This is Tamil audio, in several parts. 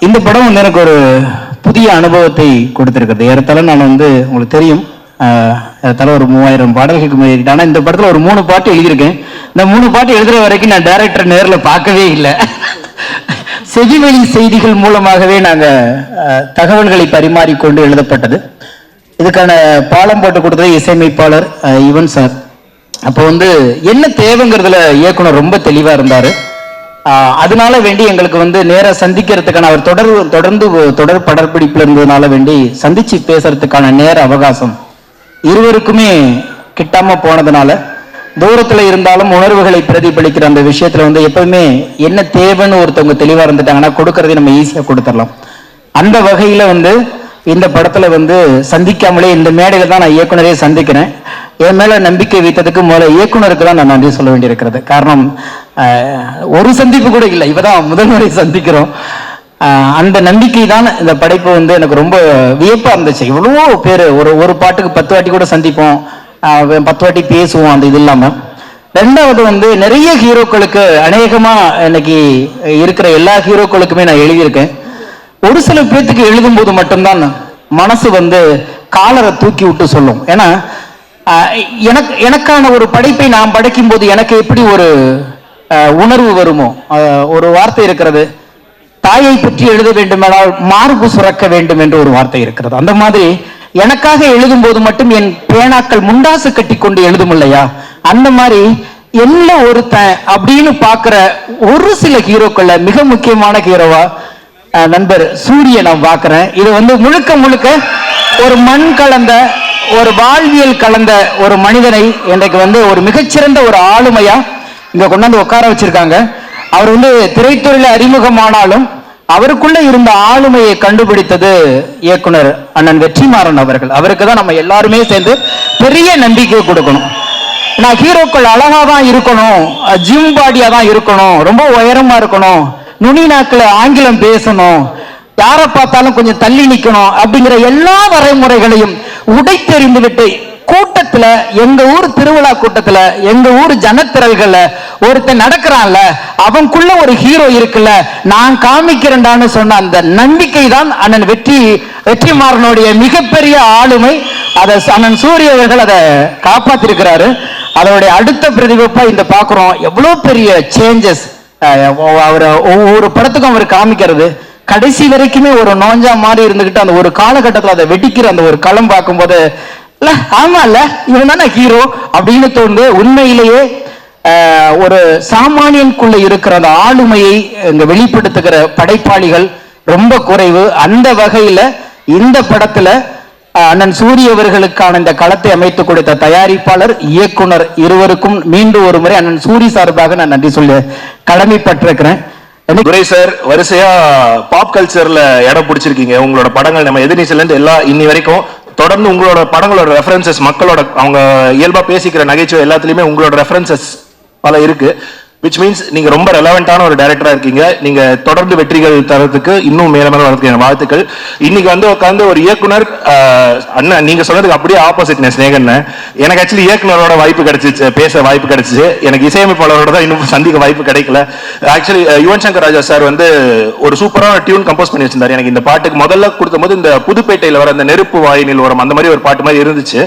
இந்த படம் வந்து எனக்கு ஒரு புதிய அனுபவத்தை கொடுத்திருக்கிறது. ஏறத்தாழ நான் வந்து உங்களுக்கு தெரியும். ஆஹ் ஏறத்தாழ ஒரு மூவாயிரம் பாடல்களுக்கு ஆனால் இந்த படத்தில் ஒரு மூணு பாட்டு எழுதியிருக்கேன். இந்த மூணு பாட்டு எழுதுற வரைக்கும் நான் டேரக்டர் நேரில் பார்க்கவே இல்லை. செவிவழி செய்திகள் மூலமாகவே நாங்கள் தகவல்களை பரிமாறிக்கொண்டு எழுதப்பட்டது. இதுக்கான பாலம் போட்டு கொடுத்தது இசையமைப்பாளர் யுவன் சார். அப்போ வந்து என்ன தேவைங்கிறதுல இயக்குனர் ரொம்ப தெளிவாக இருந்தாரு. அதனால வேண்டி எங்களுக்கு வந்து நேராக சந்திக்கிறதுக்கான அவர் தொடர் தொடர்ந்து தொடர் படப்பிடிப்புல இருந்ததுனால வேண்டி சந்திச்சு பேசுறதுக்கான நேர அவகாசம் இருவருக்குமே கிட்டாம போனதுனால தூரத்துல இருந்தாலும் உணர்வுகளை பிரதிபலிக்கிற அந்த விஷயத்துல வந்து எப்பவுமே என்ன தேவைன்னு ஒருத்தவங்க தெளிவா இருந்துட்டாங்கன்னா கொடுக்கறதை நம்ம ஈஸியா கொடுத்துடலாம். அந்த வகையில வந்து இந்த படத்துல வந்து சந்திக்காமலே இந்த மேடையில் தான் நான் இயக்குனரே சந்திக்கிறேன். என் மேல நம்பிக்கை வைத்ததுக்கு முதல்ல இயக்குனருக்கு தான் நான் நன்றி சொல்ல வேண்டியிருக்கிறது. காரணம் ஒரு சந்திப்பு கூட இல்லை. இப்பதான் முதல் முறை சந்திக்கிறோம். ஆஹ், அந்த நம்பிக்கை தான் இந்த படைப்பு வந்து எனக்கு ரொம்ப வியப்பாக இருந்துச்சு. இவ்வளவோ பேர் ஒரு ஒரு பாட்டுக்கு பத்து வாட்டி கூட சந்திப்போம். பத்து வாட்டி பேசுவோம் அந்த இது இல்லாமல் ரெண்டாவது வந்து நிறைய ஹீரோக்களுக்கு அநேகமா இன்னைக்கு இருக்கிற எல்லா ஹீரோக்களுக்குமே நான் எழுதியிருக்கேன். ஒரு சில பேர்த்துக்கு எழுதும்போது மட்டும்தான் மனசு வந்து காலரை தூக்கி விட்டு சொல்லும். ஏன்னா எனக்கு எனக்கான ஒரு படைப்பை நான் படைக்கும் போது எனக்கு எப்படி ஒரு உணர்வு வருமோ? ஒரு வார்த்தை இருக்கிறது. தாயை பற்றி எழுத வேண்டுமானால் மார்பு சுரக்க வேண்டும் என்று ஒரு வார்த்தை இருக்கிறது. அந்த மாதிரி எனக்காக எழுதும் போது மட்டும் என் பேனாக்கள் முண்டாசு கட்டி கொண்டு எழுதும் இல்லையா? அந்த மாதிரி என்ன ஒருத்தன் அப்படின்னு பாக்குற ஒரு சில ஹீரோக்கள்ல மிக முக்கியமான ஹீரோவா நண்பர் சூரிய நான் பார்க்கிறேன். இது வந்து முழுக்க முழுக்க ஒரு மண் கலந்த ஒரு வாழ்வியல் கலந்த ஒரு மனிதனை இன்றைக்கு வந்து ஒரு மிகச்சிறந்த ஒரு ஆளுமையா இங்க கொண்டாந்து உட்கார வச்சிருக்காங்க. அவர் வந்து திரைத்துறையில அறிமுகமானாலும் அவருக்குள்ள இருந்த ஆளுமையை கண்டுபிடித்தது இயக்குனர் அண்ணன் வெற்றிமாறன் அவர்கள். அவருக்கு தான் நம்ம எல்லாருமே சேர்ந்து பெரிய நம்பிக்கை கொடுக்கணும். நான் ஹீரோக்கள் அழகா தான் இருக்கணும் ஜிம் பாடியா தான் இருக்கணும் ரொம்ப உயரமா இருக்கணும் நுனி நாக்கில் ஆங்கிலம் பேசணும் யாரை பார்த்தாலும் கொஞ்சம் தள்ளி நிற்கணும் அப்படிங்கிற எல்லா வரைமுறைகளையும் உடைத்தெறிந்து விட்டு கூட்டத்துல எங்க ஊர் திருவிழா கூட்டத்துல எங்க ஊர் ஜனத்திரல்கள்ல ஒருத்தன் நடக்கிறான்ல அவனுக்குள்ள ஒரு ஹீரோ இருக்குல்ல நான் காமிக்கிறேன்டான்னு சொன்ன அந்த நம்பிக்கை தான் அண்ணன் வெற்றி வெற்றிமாறனுடைய மிகப்பெரிய ஆளுமை. அதை அண்ணன் சூரிய அவர்கள் அதை காப்பாத்திருக்கிறாரு. அதனுடைய அடுத்த பிரதிபப்பா இந்த பாக்குறோம். எவ்வளவு பெரிய சேஞ்சஸ் அவர் ஒவ்வொரு படத்துக்கும் அவர் காமிக்கிறது. கடைசி வரைக்குமே ஒரு நோஞ்சா மாதிரி இருந்துகிட்டு அந்த ஒரு காலகட்டத்தில் அதை வெடிக்கிற அந்த ஒரு களம் பார்க்கும்போது இல்ல ஆமா இல்ல இவன் தானே ஹீரோ அப்படின்னு தோணுது உண்மையிலேயே ஒரு சாமானியனுக்குள்ள இருக்கிற அந்த ஆளுமையை இங்க வெளிப்படுத்துகிற படைப்பாளிகள் ரொம்ப குறைவு. அந்த வகையில இந்த படத்துல அண்ணன் சூரிய அவர்களுக்கான இந்த களத்தை அமைத்து கொடுத்த தயாரிப்பாளர் இயக்குனர் இருவருக்கும் மீண்டும் ஒரு முறை அண்ணன் சூரி சார்பாக நான் நன்றி சொல்ல கடமைப்பட்டிருக்கிறேன். துரை சார் வரிசையா பாப் கல்ச்சர்ல இடம் பிடிச்சிருக்கீங்க. உங்களோட படங்கள் நம்ம எதிர்நீச்சல இருந்து எல்லா இன்னி வரைக்கும் தொடர்ந்து உங்களோட படங்களோட ரெஃபரன்சஸ் மக்களோட அவங்க இயல்பா பேசிக்கிற நகைச்சுவை எல்லாத்துலயுமே உங்களோட ரெஃபரன்சஸ் பல இருக்கு. விச் மீன்ஸ் நீங்க ரொம்ப ரெலவெண்டான ஒரு டைரக்டரா இருக்கீங்க. நீங்க தொடர்ந்து வெற்றிகள் தரத்துக்கு இன்னும் மேல மேல வரதுக்கு வாழ்த்துக்கள். இன்னைக்கு வந்து உட்காந்து ஒரு இயக்குனர் அண்ணன் நீங்க சொன்னதுக்கு அப்படியே ஆப்போசிட் ஸ்னேகன் எனக்கு ஆக்சுவலி இயக்குனரோட வாய்ப்பு கிடைச்சிச்சு பேச வாய்ப்பு கிடைச்சிச்சு. எனக்கு இசையமைப்பாளரோட தான் இன்னும் சந்திக்க வாய்ப்பு கிடைக்கல. ஆக்சுவலி யுவன் சங்கர் ராஜா சார் வந்து ஒரு சூப்பரான டியூன் கம்போஸ் பண்ணி வச்சிருந்தாரு. எனக்கு இந்த பாட்டுக்கு முதல்ல கொடுத்த போது இந்த புதுப்பேட்டையில் வர அந்த நெருப்பு வாயினில் வரும் அந்த மாதிரி ஒரு பாட்டு மாதிரி இருந்துச்சு.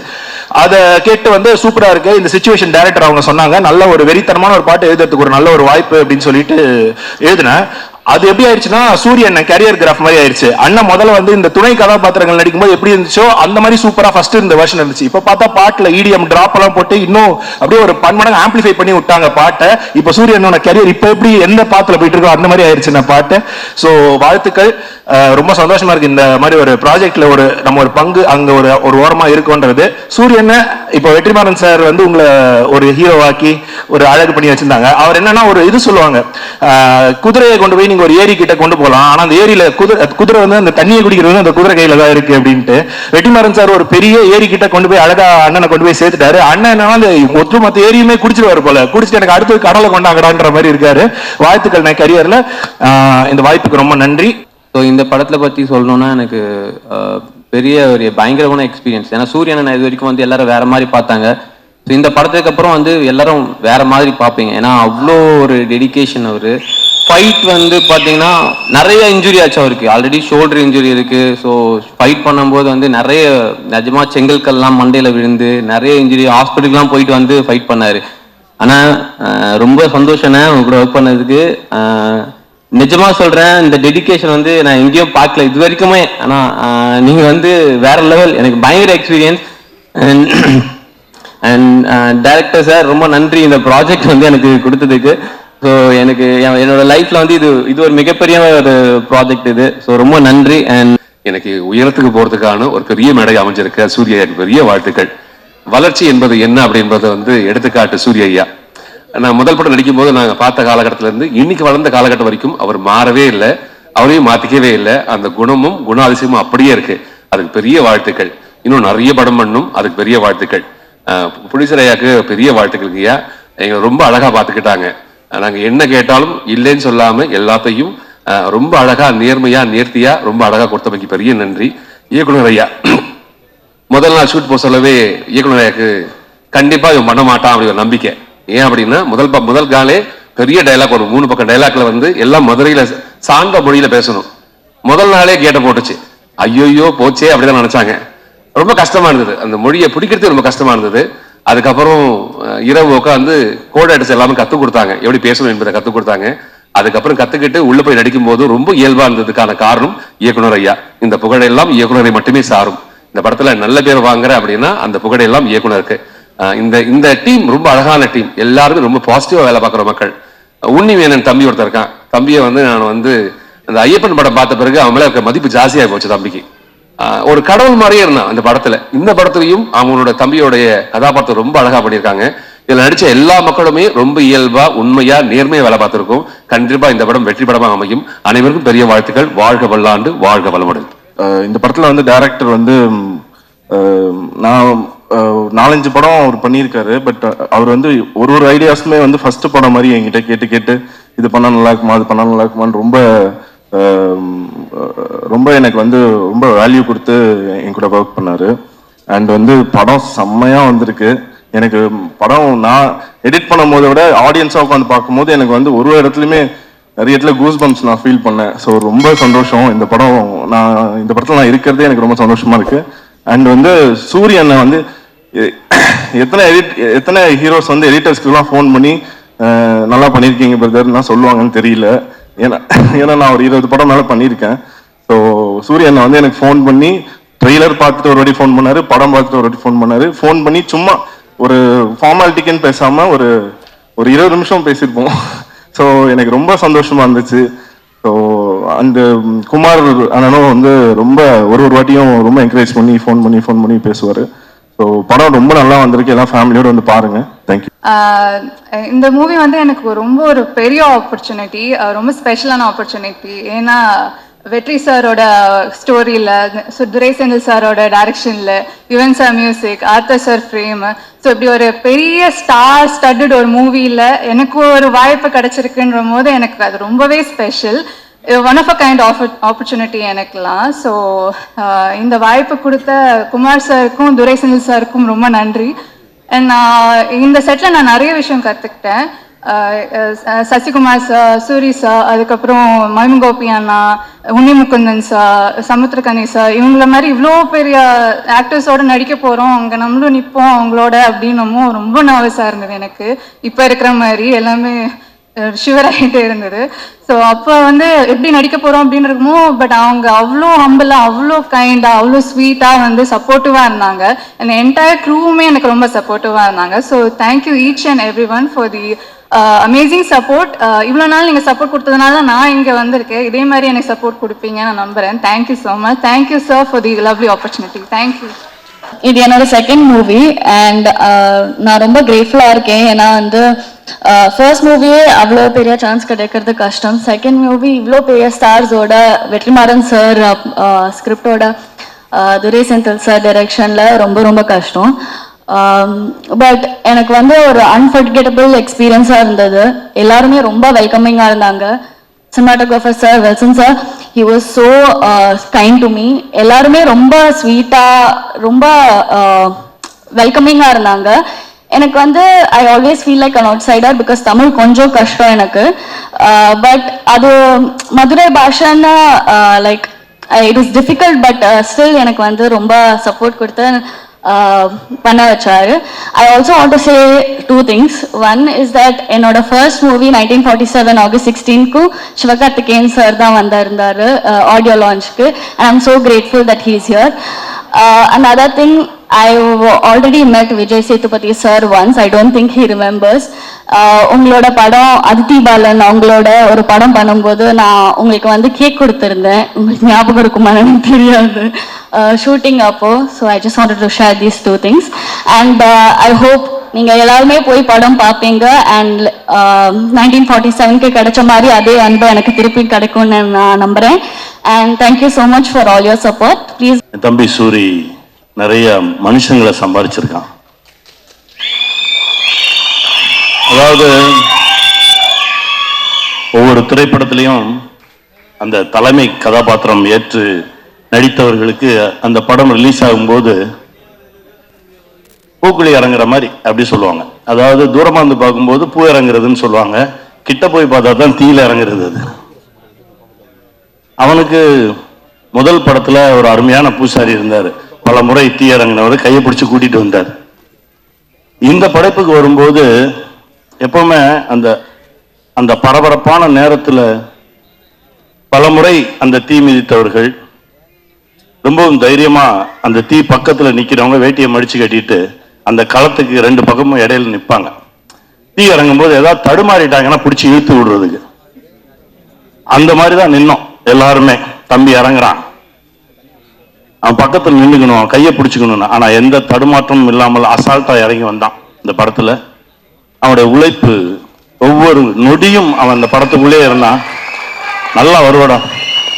அதை கேட்டு வந்து சூப்பரா இருக்கு. இந்த சுச்சுவேஷன் டைரக்டர் அவங்க சொன்னாங்க. நல்ல ஒரு வெறித்தனமான ஒரு பாட்டு எழுதுறதுக்கு ஒரு நல்ல ஒரு வாய்ப்பு அப்படின்னு சொல்லிட்டு எழுதினேன். அது எப்படி ஆயிடுச்சுன்னா சூரியன் கேரியர் கிராஃப் மாதிரி ஆயிடுச்சு. அண்ணன் முதல்ல வந்து இந்த துணை கதாபாத்திரங்கள் நடிக்கும்போது எப்படி இருந்துச்சோ அந்த மாதிரி சூப்பரா ஃபர்ஸ்ட் இந்த வருஷன் இருந்துச்சு. இப்ப பார்த்தா பாட்டுல இடிஎம் டிராப் எல்லாம் போட்டு இன்னும் அப்படியே ஒரு பன்மடங்கு ஆம்பிளிஃபை பண்ணி விட்டாங்க பாட்டை. இப்ப சூரியனோட கேரியர் இப்ப எப்படி எந்த பாத்துல போயிட்டு இருக்கோ அந்த மாதிரி ஆயிடுச்சு நான் பாட்டு. சோ வாழ்த்துக்கள். ரொம்ப சந்தோஷமா இருக்கு இந்த மாதிரி ஒரு ப்ராஜெக்ட்ல ஒரு நம்ம ஒரு பங்கு அங்க ஒரு ஒரு ஓரமா இருக்குன்றது சூரியன் இப்போ வெற்றிமாறன் சார் வந்து உங்களை ஒரு ஹீரோவாக்கி ஒரு அழகு பண்ணி வச்சிருந்தாங்க. அவர் என்னன்னா ஒரு இது சொல்லுவாங்க. குதிரையை கொண்டு போய் நீங்க ஒரு ஏரி கிட்ட கொண்டு போகலாம் ஆனா அந்த ஏரியில குதிரை குதிரை வந்து அந்த தண்ணியை குடிக்கிறது அந்த குதிரை கையில தான் இருக்கு அப்படின்ட்டு. வெட்டிமாறன் சார் ஒரு பெரிய ஏரி கிட்ட கொண்டு போய் அழகா அண்ணனை கொண்டு போய் சேர்த்துட்டாரு. அண்ணன் என்னன்னா அந்த ஒட்டுமொத்த ஏரியுமே குடிச்சிருவாரு போல. குடிச்சிட்டு எனக்கு அடுத்து கடலை கொண்டாங்கடான்ற மாதிரி இருக்காரு. வாழ்த்துக்கள் நான் கரியர்ல இந்த வாய்ப்புக்கு ரொம்ப நன்றி. ஸோ இந்த படத்தை பற்றி சொல்லணும்னா எனக்கு பெரிய ஒரு பயங்கரமான எக்ஸ்பீரியன்ஸ் ஏன்னா சூரியனை நான் இது வரைக்கும் வந்து எல்லாரும் வேற மாதிரி பார்த்தாங்க. ஸோ இந்த படத்துக்கு அப்புறம் வந்து எல்லாரும் வேற மாதிரி பார்ப்பீங்க. ஏன்னா அவ்வளோ ஒரு டெடிகேஷன் அவர். ஃபைட் வந்து பார்த்தீங்கன்னா நிறைய இன்ஜுரி ஆச்சு அவருக்கு. ஆல்ரெடி ஷோல்டர் இன்ஜுரி இருக்கு. ஸோ ஃபைட் பண்ணும்போது வந்து நிறைய நிஜமா செங்கல்கள்லாம் மண்டையில் விழுந்து நிறைய இன்ஜுரி ஹாஸ்பிட்டலுக்குலாம் போயிட்டு வந்து ஃபைட் பண்ணாரு. ஆனால் ரொம்ப சந்தோஷம்ண்ணே உங்க கூட ஒர்க் பண்ணதுக்கு. நிஜமாக நிஜமா சொல்றேன் இந்த டெடிகேஷன் வந்து நான் எங்கேயும் பார்க்கல. இது வரைக்குமே ஆனால் நீங்க வந்து வேற லெவல் எனக்கு பயங்கர எக்ஸ்பீரியன்ஸ் அண்ட் டைரக்டர் சார் ரொம்ப நன்றி. இந்த ப்ராஜெக்ட் வந்து எனக்கு கொடுத்ததுக்கு. ஸோ எனக்கு என்னோட லைஃப்ல வந்து இது இது ஒரு மிகப்பெரிய ஒரு ப்ராஜெக்ட் இது. ஸோ ரொம்ப நன்றி அண்ட் எனக்கு உயரத்துக்கு போறதுக்கான ஒரு பெரிய மேடை அமைஞ்சிருக்க. சூரிய எனக்கு பெரிய வாழ்த்துக்கள். வளர்ச்சி என்பது என்ன அப்படின்றத வந்து எடுத்துக்காட்டு சூரிய ஐயா. நான் முதல் படம் நடிக்கும் போது நாங்கள் பார்த்த காலகட்டத்தில இருந்து இன்னைக்கு வளர்ந்த காலகட்டம் வரைக்கும் அவர் மாறவே இல்லை. அவரையும் மாத்திக்கவே இல்லை. அந்த குணமும் குணாதிசயமும் அப்படியே இருக்கு. அதுக்கு பெரிய வாழ்த்துக்கள். இன்னும் நிறைய படம் பண்ணும். அதுக்கு பெரிய வாழ்த்துக்கள். அஹ் ஐயாக்கு பெரிய வாழ்த்துக்கள் ஐயா. எங்களை ரொம்ப அழகா பார்த்துக்கிட்டாங்க. நாங்கள் நாங்க என்ன கேட்டாலும் இல்லைன்னு சொல்லாமல் எல்லாத்தையும் ரொம்ப அழகா நேர்மையா நேர்த்தியா ரொம்ப அழகா கொடுத்தமைக்கு பெரிய நன்றி. இயக்குனர் ஐயா முதல் நாள் ஷூட் போக சொல்லவே இயக்குனர் ஐயாக்கு கண்டிப்பா இவன் பண்ண மாட்டான் அப்படி ஒரு நம்பிக்கை. ஏன் அப்படின்னா முதல் ப- முதல் காலே பெரிய டயலாக் ஒரு மூணு பக்கம் டைலாக்ல வந்து எல்லாம் மதுரையில சார்ந்த மொழியில பேசணும். முதல் நாளே கேட்ட போட்டுச்சு. ஐயோயோ போச்சே அப்படிதான் நினச்சாங்க. ரொம்ப கஷ்டமா இருந்தது. அந்த மொழியை பிடிக்கிறது ரொம்ப கஷ்டமா இருந்தது. அதுக்கப்புறம் இரவு உட்காந்து கோட அடிச்சு எல்லாமே கற்றுக் கொடுத்தாங்க. எப்படி பேசணும் என்பதை கற்றுக் கொடுத்தாங்க. அதுக்கப்புறம் கத்துக்கிட்டு உள்ள போய் நடிக்கும் போது ரொம்ப இயல்பா இருந்ததுக்கான காரணம் இயக்குனர் ஐயா. இந்த புகழையெல்லாம் இயக்குனரை மட்டுமே சாரும். இந்த படத்துல நல்ல பேர் வாங்குற அப்படின்னா அந்த புகழையெல்லாம் இயக்குனருக்கு. இந்த இந்த டீம் ரொம்ப அழகான டீம். எல்லாருமே ரொம்ப பாசிட்டிவா வேலை பார்க்குற மக்கள். உன்னி வேணன் தம்பி ஒருத்தர் இருக்கான். தம்பியை வந்து நான் வந்து அந்த ஐயப்பன் படம் பார்த்த பிறகு அவன் மதிப்பு ஜாஸ்தியாக போச்சு தம்பிக்கு. ஒரு கடவுள் மாதிரியே இருந்தான் அந்த படத்துல. இந்த படத்துலையும் அவங்களோட தம்பியோடைய கதாபாத்திரம் ரொம்ப அழகா பண்ணியிருக்காங்க. இதுல நடிச்ச எல்லா மக்களுமே ரொம்ப இயல்பா உண்மையா நேர்மையா வேலை பார்த்திருக்கும். கண்டிப்பா இந்த படம் வெற்றி படமாக அமையும். அனைவருக்கும் பெரிய வாழ்த்துக்கள். வாழ்க வல்லாண்டு வாழ்க வளமுடன். இந்த படத்துல வந்து டைரக்டர் வந்து நான் நாலஞ்சு படம் அவர் பண்ணியிருக்காரு. பட் அவர் வந்து ஒரு ஒரு ஐடியாஸுமே வந்து ஃபர்ஸ்ட் படம் மாதிரி என்கிட்ட கேட்டு கேட்டு இது பண்ணா நல்லா இருக்குமா அது பண்ணால் நல்லா இருக்குமான்னு ரொம்ப ரொம்ப எனக்கு வந்து ரொம்ப வேல்யூ கொடுத்து என் கூட ஒர்க் பண்ணார். அண்ட் வந்து படம் செம்மையாக வந்திருக்கு. எனக்கு படம் நான் எடிட் பண்ணும் போதை விட ஆடியன்ஸாக உட்காந்து பார்க்கும்போது எனக்கு வந்து ஒரு ஒரு இடத்துலையுமே நிறைய இடத்துல கூஸ் பம்ப்ஸ் நான் ஃபீல் பண்ணேன். ஸோ ரொம்ப சந்தோஷம். இந்த படம் நான் இந்த படத்தில் நான் இருக்கிறதே எனக்கு ரொம்ப சந்தோஷமாக இருக்குது அண்ட் வந்து சூரியனை வந்து எத்தனை எடிட் எத்தனை ஹீரோஸ் வந்து எடிட்டர்ஸ்க்குலாம் ஃபோன் பண்ணி நல்லா பண்ணியிருக்கீங்க பிரதர்லாம் சொல்லுவாங்கன்னு தெரியல. ஏன்னா ஏன்னா நான் ஒரு இருபது படம் மேலே பண்ணியிருக்கேன். ஸோ சூரியன் வந்து எனக்கு ஃபோன் பண்ணி ட்ரெய்லர் பார்த்துட்டு ஒரு வாட்டி ஃபோன் பண்ணாரு படம் பார்த்துட்டு ஒரு வாட்டி ஃபோன் பண்ணாரு. ஃபோன் பண்ணி சும்மா ஒரு ஃபார்மாலிட்டிக்குன்னு பேசாமல் ஒரு ஒரு இருபது நிமிஷம் பேசியிருப்போம். ஸோ எனக்கு ரொம்ப சந்தோஷமாக இருந்துச்சு. ஸோ அந்த குமார் அண்ணனும் வந்து ரொம்ப ஒரு ஒரு வாட்டியும் ரொம்ப என்கரேஜ் பண்ணி ஃபோன் பண்ணி ஃபோன் பண்ணி பேசுவார். ஸோ படம் ரொம்ப நல்லா வந்திருக்கு. எல்லாம் ஃபேமிலியோடு வந்து பாருங்கள் Uh, இந்த மூவி வந்து எனக்கு ரொம்ப ஒரு பெரிய ஆப்பர்ச்சுனிட்டி uh, ரொம்ப ஸ்பெஷலான ஆப்பர்ச்சுனிட்டி ஏன்னா வெற்றி சாரோட ஸ்டோரியில் துரை செந்தில் சாரோட டைரக்ஷனில் Yuvan sir music Arthur sir frame so இப்படி ஒரு பெரிய ஸ்டார் ஸ்டட்டட் ஒரு மூவியில் எனக்கு ஒரு வாய்ப்பு கிடைச்சிருக்குன்ற போது எனக்கு அது ரொம்பவே special one of a kind of opportunity எனக்குலாம் ஸோ இந்த வாய்ப்பு கொடுத்த குமார் சாருக்கும் துரை செந்தில் சாருக்கும் ரொம்ப நன்றி. நான் uh, இந்த செட்டில் நான் நிறைய விஷயம் கற்றுக்கிட்டேன் சசிகுமார் சார் சூரி சார் அதுக்கப்புறம் மயம் கோபி அண்ணா உன்னிமுக்குந்தன் சார் சமுத்திரகனி சார் இவங்கள மாதிரி இவ்வளோ பெரிய ஆக்டர்ஸோட நடிக்க போகிறோம் அங்கே நம்மளும் நிற்போம் அவங்களோட அப்படின்னமும் ரொம்ப நர்வஸாக இருந்தது எனக்கு. இப்போ இருக்கிற மாதிரி எல்லாமே ஷுவர் ஆகிட்டே இருந்தது. ஸோ அப்போ வந்து எப்படி நடிக்க போகிறோம் அப்படின்னு இருக்குமோ பட் அவங்க அவ்வளோ ஹம்பிளாக அவ்வளோ கைண்டாக அவ்வளோ ஸ்வீட்டாக வந்து சப்போர்ட்டிவாக இருந்தாங்க. அந்த என்டையர் க்ரூவுமே எனக்கு ரொம்ப சப்போர்ட்டிவாக இருந்தாங்க. So thank you each and every one for the amazing support இவ்வளோ நாள் நீங்கள் சப்போர்ட் கொடுத்ததுனால தான் நான் இங்கே வந்திருக்கேன். இதே மாதிரி எனக்கு சப்போர்ட் கொடுப்பீங்கன்னு நான் நம்புகிறேன் thank you so much thank you sir for the lovely opportunity thank you இது என்னோட செகண்ட் மூவி அண்ட் நான் ரொம்ப கிரேட்ஃபுல்லாக இருக்கேன். ஏன்னா வந்து uh, ஃபர்ஸ்ட் மூவியே அவ்வளோ பெரிய சான்ஸ் கிடைக்கிறது கஷ்டம். செகண்ட் மூவி இவ்வளோ பெரிய ஸ்டார்ஸோட வெற்றிமாறன் சார் ஸ்கிரிப்டோட uh, uh, Durai Senthil sir டைரக்ஷனில் ரொம்ப ரொம்ப கஷ்டம். Um, பட் எனக்கு வந்து ஒரு அன்ஃபர்கெட்டபிள் எக்ஸ்பீரியன்ஸாக இருந்தது. எல்லாருமே ரொம்ப வெல்கமிங்காக இருந்தாங்க. Cinematographer sir Wilson sir he was so kind to me எல்லாருமே ரொம்ப ஸ்வீட்டாக ரொம்ப uh, வெல்கமிங்காக இருந்தாங்க. எனக்கு வந்து I always feel like an outsider because Tamil கொஞ்சம் கஷ்டம் எனக்கு. Uh, பட் அது Madurai பாஷைன்னு like it is difficult but still எனக்கு வந்து ரொம்ப சப்போர்ட் கொடுத்து பண்ண வச்சாரு. I also want to say two things one is that என்னோட first movie nineteen forty seven August சிக்ஸ்டீன்க்கு Sivakarthikeyan sir தான் வந்திருந்தாரு audio லான்ச்க்கு and I'm so grateful that he's here Uh, another thing I've already met Vijay Sethupathi sir once. I don't think he remembers. Uh, உங்களோட படம் அதித்தி பாலன் அவங்களோட ஒரு படம் பண்ணும்போது நான் உங்களுக்கு வந்து கேக் கொடுத்துருந்தேன் உங்களுக்கு ஞாபகம் இருக்குமான்னு எனக்கு தெரியாது uh, ஷூட்டிங் அப்போ so I just want to share these two things and I hope நீங்கள் எல்லாருமே போய் படம் பார்ப்பீங்க அண்ட் நைன்டீன் ஃபார்ட்டி செவனுக்கு கிடைச்ச மாதிரி அதே அன்பு எனக்கு திருப்பி கிடைக்கும்னு நான் நம்புகிறேன் and thank you so much for all your support please என் தம்பி சூரி நிறைய மனுஷங்களை சம்பாதிச்சிருக்கான். அதாவது ஒவ்வொரு திரைப்படத்திலையும் அந்த தலைமை கதாபாத்திரம் ஏற்று நடித்தவர்களுக்கு அந்த படம் ரிலீஸ் ஆகும்போது பூக்குழி இறங்குற மாதிரி அப்படி சொல்லுவாங்க. அதாவது தூரமா இருந்து பார்க்கும்போது பூ இறங்குறதுன்னு சொல்லுவாங்க. கிட்ட போய் பார்த்தா தான் தீயில இறங்குறது அது. அவனுக்கு முதல் படத்தில் ஒரு அருமையான பூசாரி இருந்தார். பல முறை தீ இறங்கினவர் கையை பிடிச்சி கூட்டிகிட்டு வந்தார். இந்த படைப்புக்கு வரும்போது எப்பவுமே அந்த அந்த பரபரப்பான நேரத்தில் பல முறை அந்த தீ மிதித்தவர்கள் ரொம்பவும் தைரியமாக அந்த தீ பக்கத்தில் நிற்கிறவங்க வேட்டியை மடித்து கட்டிட்டு அந்த களத்துக்கு ரெண்டு பக்கமும் இடையில நிற்பாங்க தீ இறங்கும்போது ஏதாவது தடுமாறிட்டாங்கன்னா பிடிச்சி இழுத்து விடுறதுக்கு. அந்த மாதிரி தான் நின்னோம். எல்லாருமே தம்பி இறங்குறான். அவன் பக்கத்துல நின்னுக்கணும் அவன் கையை பிடிச்சிக்கணும்னு. ஆனா எந்த தடுமாற்றமும் இல்லாமல் அசால்ட்டா இறங்கி வந்தான் இந்த படத்துல. அவனுடைய உழைப்பு ஒவ்வொரு நொடியும் அவன் அந்த படத்துக்குள்ளே இருந்தான். நல்லா வருவாடா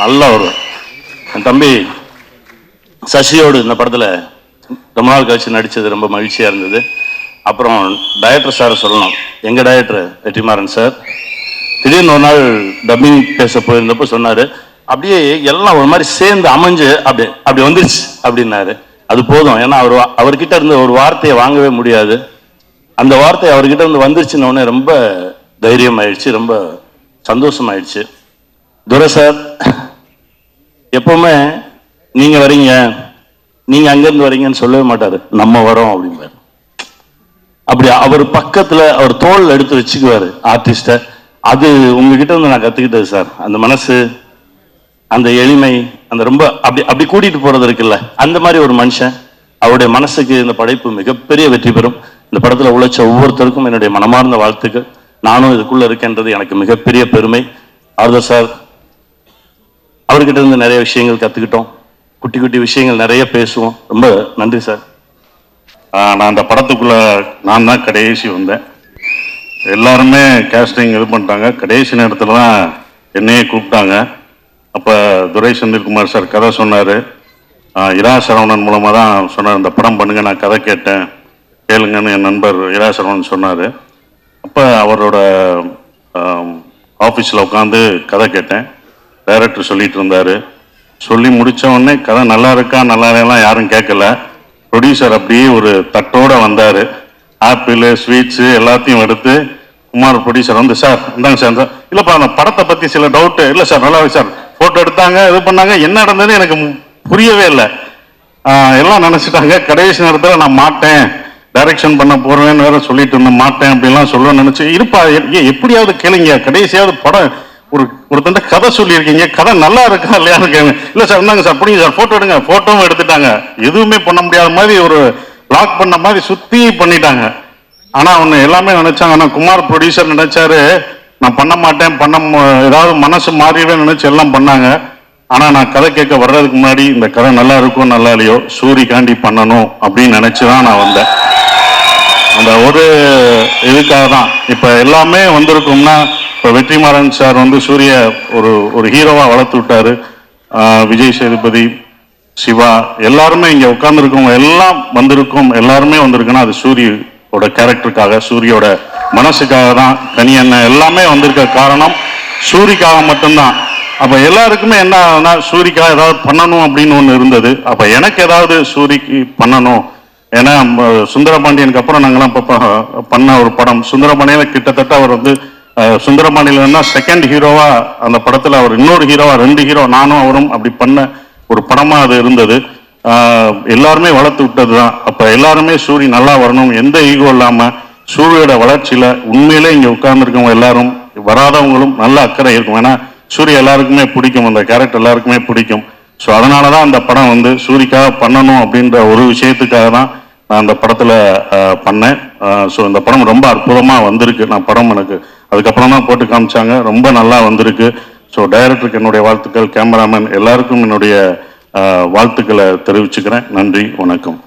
நல்லா வருவான். என் தம்பி சசியோடு இந்த படத்துல ரொம்ப நாள் கழிச்சு நடிச்சது ரொம்ப மகிழ்ச்சியா இருந்தது. அப்புறம் டைரக்டர் சார் சொல்லணும். எங்க டைரக்டர் வெற்றிமாறன் சார் திடீர்னு ஒரு நாள் டப்பிங் பேச போயிருந்தப்போ சொன்னாரு அப்படியே எல்லாம் ஒரு மாதிரி சேர்ந்து அமைஞ்சு அப்படி அப்படி வந்துருச்சு அப்படின்னாரு. அது போதும். ஏன்னா அவர் வா- அவர்கிட்ட இருந்து ஒரு வார்த்தையை வாங்கவே முடியாது. அந்த வார்த்தை அவர்கிட்ட இருந்து வந்துருச்சுன்னு உடனே ரொம்ப தைரியம் ஆயிடுச்சு ரொம்ப சந்தோஷமாயிடுச்சு. துரை சார் எப்பவுமே நீங்க வரீங்க நீங்க அங்கிருந்து வரீங்கன்னு சொல்லவே மாட்டாரு. நம்ம வரோம் அப்படிம்பாரு. அப்படி அவர் பக்கத்துல அவர் தோல் எடுத்து வச்சுக்குவாரு ஆர்டிஸ்ட்டை. அது உங்ககிட்ட வந்து நான் கத்துக்கிட்டது சார் அந்த மனசு அந்த எளிமை அந்த ரொம்ப அப்படி அப்படி கூட்டிட்டு போறது இருக்குல்ல அந்த மாதிரி ஒரு மனுஷன் அவருடைய மனசுக்கு இந்த படைப்பு மிகப்பெரிய வெற்றி பெறும். இந்த படத்துல உழைச்ச ஒவ்வொருத்தருக்கும் என்னுடைய மனமார்ந்த வாழ்த்துக்கள். நானும் இதுக்குள்ள இருக்கேன்றது எனக்கு மிகப்பெரிய பெருமை. ஆர்தர் சார் அவர்கிட்ட இருந்து நிறைய விஷயங்கள் கத்துக்கிட்டோம். குட்டி குட்டி விஷயங்கள் நிறைய பேசுவோம். ரொம்ப நன்றி சார் நான் அந்த படத்துக்குள்ள நான் தான் கடைசி வந்தேன். எல்லாருமே கேஸ்டிங் இது பண்ணிட்டாங்க. கடைசி நேரத்தில் தான் என்னையே கூப்பிட்டாங்க. அப்போ துரை செந்தில்குமார் சார் கதை சொன்னார். இரா சரவணன் மூலமாக தான் சொன்னார் இந்த படம் பண்ணுங்க நான் கதை கேட்டேன். கேளுங்கன்னு என் நண்பர் இரா சரவணன் சொன்னார். அப்போ அவரோட ஆஃபீஸில் உட்காந்து கதை கேட்டேன். டைரக்டர் சொல்லிகிட்டு இருந்தார். சொல்லி முடித்தவொடனே கதை நல்லா இருக்கா நல்லா இல்லைலாம் யாரும் கேட்கல. ப்ரொடியூசர் அப்படியே ஒரு தட்டோடு வந்தார். ஆப்பிள் ஸ்வீட்ஸு எல்லாத்தையும் எடுத்து குமார் ப்ரொடியூசர் வந்து சார் இந்தாங்க சார் இந்த இல்லைப்பா அந்த படத்தை பற்றி சில டவுட்டு. இல்லை சார் நல்லா சார். ஃபோட்டோ எடுத்தாங்க இது பண்ணாங்க என்ன நடந்ததுன்னு எனக்கு புரியவே இல்லை. எல்லாம் நினச்சிட்டாங்க. கடைசி நேரத்தில் நான் மாட்டேன். டைரக்ஷன் பண்ண போகிறேன்னு வேற சொல்லிட்டு இருந்தேன். மாட்டேன் அப்படிலாம் சொல்ல நினச்சி இருப்பா எ- ஏ, எப்படியாவது கேளுங்க. கடைசியாவது படம் ஒரு ஒருத்தண்ட கதை சொல்லியிருக்கீங்க. கதை நல்லா இருக்கா இல்லையான்னு கேளுங்க இல்லை சார் இந்தாங்க சார் பிடிங்க சார். ஃபோட்டோ எடுங்க. ஃபோட்டோவும் எடுத்துட்டாங்க. எதுவுமே பண்ண முடியாத மாதிரி ஒரு லாக் பண்ண மாதிரி சுத்தி பண்ணிட்டாங்க. ஆனா அவனு எல்லாமே நினைச்சாங்க. ஆனா குமார் ப்ரொடியூசர் நினைச்சாரு நான் பண்ண மாட்டேன் பண்ண மு- ஏதாவது மனசு மாறிடுவேன் நினைச்சு எல்லாம் பண்ணாங்க. ஆனா நான் கதை கேட்க வர்றதுக்கு முன்னாடி இந்த கதை நல்லா இருக்கும் நல்லா இல்லையோ சூரிக்காண்டி பண்ணணும் அப்படின்னு நினைச்சுதான் நான் வந்தேன். அந்த ஒரு இதுக்காக தான். இப்ப எல்லாமே வந்திருக்கும்னா இப்ப வெற்றிமாறன் சார் வந்து சூரிய ஒரு ஒரு ஹீரோவா வளர்த்து விட்டாரு. விஜய் சேதுபதி சிவா எல்லாருமே இங்க உட்கார்ந்துருக்கவங்க எல்லாம் வந்திருக்கும் எல்லாருமே வந்திருக்குன்னா அது சூரியோட கேரக்டருக்காக சூரியோட மனசுக்காக தான். கனி அண்ணன் எல்லாமே வந்திருக்க காரணம் சூரிக்காக மட்டும்தான். அப்போ எல்லாருக்குமே என்ன ஆகுதுன்னா சூரிக்காக ஏதாவது பண்ணணும் அப்படின்னு ஒன்று இருந்தது. அப்போ எனக்கு ஏதாவது சூரிக்கு பண்ணணும். ஏன்னா சுந்தரபாண்டியனுக்கு அப்புறம் நாங்கெல்லாம் இப்போ பண்ண ஒரு படம். சுந்தரபாண்டியில் கிட்டத்தட்ட அவர் வந்து சுந்தரபாண்டியில் சுந்தரபாண்டியன் செகண்ட் ஹீரோவா அந்த படத்தில் அவர் இன்னொரு ஹீரோவா ரெண்டு ஹீரோ நானும் அவரும் அப்படி பண்ண ஒரு படமாக அது இருந்தது. எல்லாருமே வளர்த்து விட்டது தான் அப்போ எல்லாருமே சூரி நல்லா வரணும். எந்த ஈகோ இல்லாமல் சூரியோட வளர்ச்சியில் உண்மையிலே இங்கே உட்கார்ந்துருக்கவங்க எல்லாரும் வராதவங்களும் நல்ல அக்கறை இருக்கும். ஏன்னா சூரிய எல்லாருக்குமே பிடிக்கும். அந்த கேரக்டர் எல்லாருக்குமே பிடிக்கும். ஸோ அதனால தான் அந்த படம் வந்து சூரிக்காக பண்ணணும் அப்படின்ற ஒரு விஷயத்துக்காக தான் நான் அந்த படத்தில் பண்ணேன். ஸோ இந்த படம் ரொம்ப அற்புதமாக வந்திருக்கு. நான் படம் எனக்கு அதுக்கப்புறம் தான் போட்டு காமிச்சாங்க. ரொம்ப நல்லா வந்திருக்கு. ஸோ டைரக்டருக்கு என்னுடைய வாழ்த்துக்கள் கேமராமேன் எல்லாருக்கும் என்னுடைய வாழ்த்துக்களை தெரிவிச்சுக்கிறேன். நன்றி வணக்கம்.